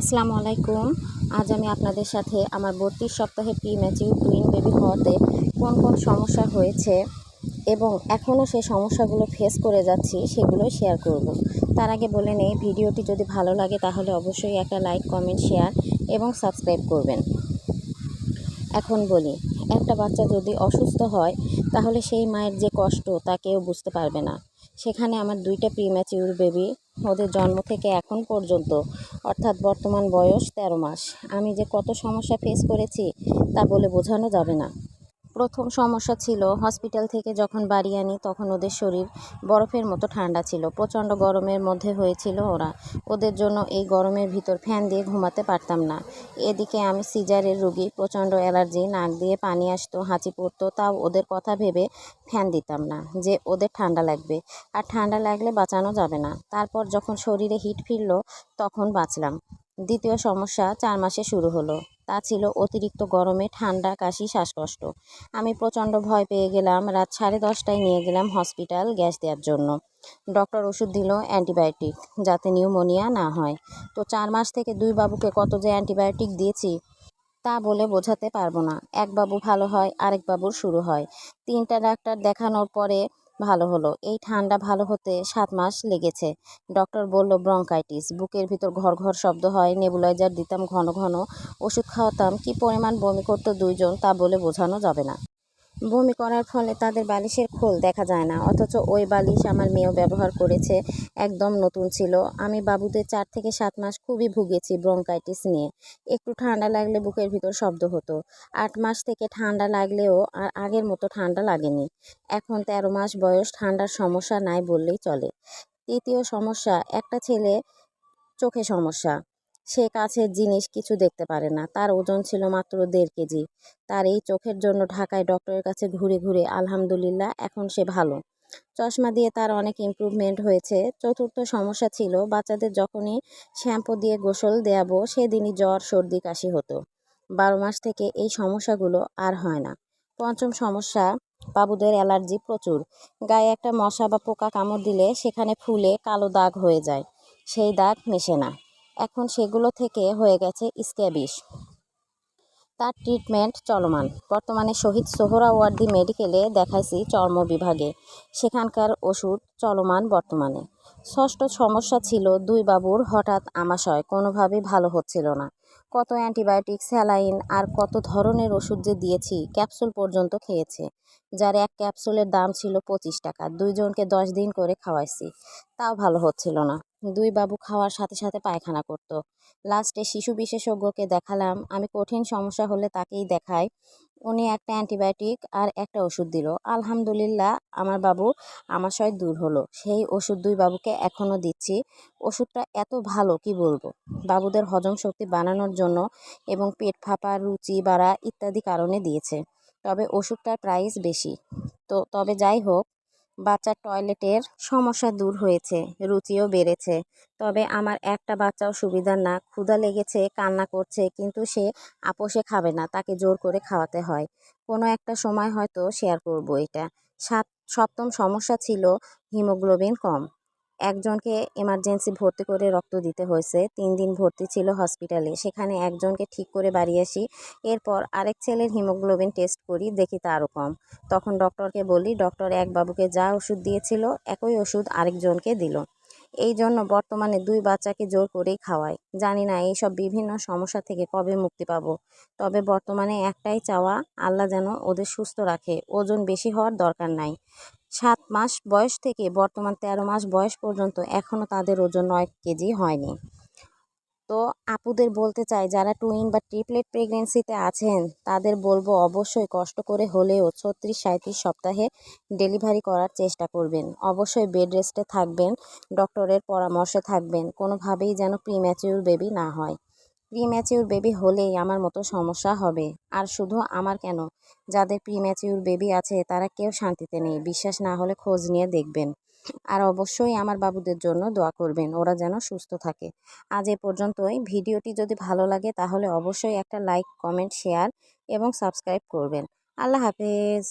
আসসালামু আলাইকুম। আজ আমি আপনাদের সাথে আমার বত্রিশ সপ্তাহে প্রি ম্যাচিউর টুইন বেবি হওয়াতে কোন কোন সমস্যা হয়েছে এবং এখনও সেই সমস্যাগুলো ফেস করে যাচ্ছি সেগুলো শেয়ার করব। তার আগে বলে নেই, ভিডিওটি যদি ভালো লাগে তাহলে অবশ্যই একটা লাইক কমেন্ট শেয়ার এবং সাবস্ক্রাইব করবেন। এখন বলি, একটা বাচ্চা যদি অসুস্থ হয় তাহলে সেই মায়ের যে কষ্ট তা কেউ বুঝতে পারবে না। সেখানে আমার দুইটা প্রিম্যাচিউর বেবি ওদের জন্ম থেকে এখন পর্যন্ত অর্থাৎ বর্তমান বয়স তেরো মাস। আমি যে কত সমস্যা ফেস করেছি তা বলে বোঝানো যাবে না। প্রথম সমস্যা ছিল হসপিটাল থেকে যখন বাড়ি আনি তখন ওদের শরীর বরফের মতো ঠান্ডা ছিল। প্রচণ্ড গরমের মধ্যে হয়েছিল ওরা। ওদের জন্য এই গরমের ভিতর ফ্যান দিয়ে ঘুমাতে পারতাম না। এদিকে আমি সিজারের রুগী, প্রচণ্ড অ্যালার্জি, নাক দিয়ে পানি আসতো, হাঁচি পড়তো, তাও ওদের কথা ভেবে ফ্যান দিতাম না যে ওদের ঠান্ডা লাগবে। আর ঠান্ডা লাগলে বাঁচানো যাবে না। তারপর যখন শরীরে হিট ফিরল তখন বাঁচলাম। দ্বিতীয় সমস্যা চার মাসে শুরু হলো। তা ছিল অতিরিক্ত গরমে ঠান্ডা, কাশি, শ্বাসকষ্ট। আমি প্রচণ্ড ভয় পেয়ে গেলাম, রাত সাড়ে দশটায় নিয়ে গেলাম হসপিটাল গ্যাস দেওয়ার জন্য। ডক্টর ওষুধ দিল অ্যান্টিবায়োটিক যাতে নিউমোনিয়া না হয়। তো চার মাস থেকে দুই বাবুকে কত যে অ্যান্টিবায়োটিক দিয়েছি, তা বলে বোঝাতে পারব না। এক বাবু ভালো হয়, আরেক বাবুর শুরু হয়। তিনটা ডাক্তার দেখানোর পরে ভালো হলো। এই ঠান্ডা ভালো হতে সাত মাস লেগেছে। ডক্টর বলল, ব্রঙ্কাইটিস, বুকের ভিতর ঘর ঘর শব্দ হয়, নেবুলাইজার দিতাম ঘন ঘন, ওষুধ খাওয়াতাম, কি পরিমাণ বমি করতো দুইজন তা বলে বোঝানো যাবে না। বমি করার ফলে তাদের বালিশের খোল দেখা যায় না। অথচ ওই বালিশ আমার মেয়েও ব্যবহার করেছে, একদম নতুন ছিল। আমি বাবুদের চার থেকে সাত মাস খুবই ভুগেছি ব্রঙ্কাইটিস নিয়ে। একটু ঠান্ডা লাগলে বুকের ভিতর শব্দ হতো। আট মাস থেকে ঠান্ডা লাগলেও আর আগের মতো ঠান্ডা লাগেনি। এখন তেরো মাস বয়স, ঠান্ডার সমস্যা নাই বললেই চলে। তৃতীয় সমস্যা, একটা ছেলে চোখে সমস্যা। সে কাছের জিনিস কিছু দেখতে পারে না। তার ওজন ছিল মাত্র দেড় কেজি। তার এই চোখের জন্য ঢাকায় ডক্টরের কাছে ঘুরে ঘুরে আলহামদুলিল্লাহ, এখন সে ভালো। চশমা দিয়ে তার অনেক ইমপ্রুভমেন্ট হয়েছে। চতুর্থ সমস্যা ছিল, বাচ্চাদের যখনই শ্যাম্পু দিয়ে গোসল দেয়াবো, সেদিনই জ্বর, সর্দি, কাশি হতো। বারো মাস থেকে এই সমস্যাগুলো আর হয় না। পঞ্চম সমস্যা, বাবুদের অ্যালার্জি প্রচুর। গায়ে একটা মশা বা পোকা কামড় দিলে সেখানে ফুলে কালো দাগ হয়ে যায়। সেই দাগ মেশে না। এখন সেগুলো থেকে হয়ে গেছে স্ক্যাবিস তার ট্রিটমেন্ট চলমান। বর্তমানে শহীদ সোহরাওয়ার্দী মেডিকেলে দেখাইছি চর্ম বিভাগে। সেখানকার ওষুধ চলমান বর্তমানে। ষষ্ঠ সমস্যা ছিল দুই বাবুর হঠাৎ আমাশয়। কোনোভাবেই ভালো হচ্ছিল না। কত অ্যান্টিবায়োটিক স্যালাইন আর কত ধরনের ওষুধ যে দিয়েছি, ক্যাপসুল পর্যন্ত খেয়েছে, যার এক ক্যাপসুলের দাম ছিল পঁচিশ টাকা দুইজনকে দশ দিন করে খাওয়াইছি, তাও ভালো হচ্ছিল না দুই বাবু খাওয়ার সাথে সাথে পায়খানা করত। লাস্টে শিশু বিশেষজ্ঞকে দেখালাম, আমি কঠিন সমস্যা হলে তাকেই দেখাই উনি একটা অ্যান্টিবায়োটিক আর একটা ওষুধ দিল। আলহামদুলিল্লাহ, আমার বাবু আমার আমাশয় দূর হলো। সেই ওষুধ দুই বাবুকে এখনও দিচ্ছি। ওষুধটা এত ভালো, কি বলব? বাবুদের হজম শক্তি বানানোর জন্য এবং পেট ফাঁপা, রুচি বাড়া ইত্যাদি কারণে দিয়েছে। তবে ওষুধটার প্রাইস বেশি। তো তবে যাই হোক বাচ্চার টয়লেটের সমস্যা দূর হয়েছে, রুচিও বেড়েছে। তবে আমার একটা বাচ্চাও সুবিধার না, ক্ষুধা লেগেছে, কান্না করছে, কিন্তু সে আপোষে খাবে না, তাকে জোর করে খাওয়াতে হয়। কোনো একটা সময় হয়তো শেয়ার করব এটা। সাত, সপ্তম সমস্যা ছিল হিমোগ্লোবিন কম। একজনকে এমার্জেন্সি ভর্তি করে রক্ত দিতে হয়েছে। তিন দিন ভর্তি ছিল হসপিটালে সেখানে একজনকে ঠিক করে বাড়ি আসি। এরপর আরেক ছেলের হিমোগ্লোবিন টেস্ট করি, দেখি তারও কম। তখন ডক্টরকে বলি ডক্টর এক বাবুকে যা ওষুধ দিয়েছিল, একই ওষুধ আরেকজনকে দিল। এই জন্য বর্তমানে দুই বাচ্চাকে জোর করেই খাওয়াই। জানি না এইসব বিভিন্ন সমস্যা থেকে কবে মুক্তি পাবো। তবে বর্তমানে একটাই চাওয়া, আল্লাহ যেন ওদের সুস্থ রাখে। ওজন বেশি হওয়ার দরকার নাই। সাত মাস বয়স থেকে বর্তমান তেরো মাস বয়স পর্যন্ত এখনও তাদের ওজন নয় কেজি হয়নি। তো আপুদের বলতে চাই, যারা টুইন বা ট্রিপলেট প্রেগনেন্সিতে আছেন, তাদের বলব অবশ্যই কষ্ট করে হলেও ছত্রিশ সাঁত্রিশ সপ্তাহে ডেলিভারি করার চেষ্টা করবেন। অবশ্যই বেড রেস্টে থাকবেন, ডক্টরের পরামর্শে থাকবেন, কোনোভাবেই যেন প্রিম্যাচিউর বেবি না হয়। প্রিম্যাচিউর বেবি হলেই আমার মতো সমস্যা হবে। আর শুধু আমার কেন? যাদের প্রিম্যাচিউর বেবি আছে, তারা কেউ শান্তিতে নেই। বিশ্বাস না হলে খোঁজ নিয়ে দেখবেন। আর অবশ্যই আমার বাবুদের জন্য দোয়া করবেন, ওরা যেন সুস্থ থাকে। আজ এ পর্যন্তই। ভিডিওটি যদি ভালো লাগে, তাহলে অবশ্যই একটা লাইক কমেন্ট শেয়ার এবং সাবস্ক্রাইব করবেন। আল্লাহ হাফেজ।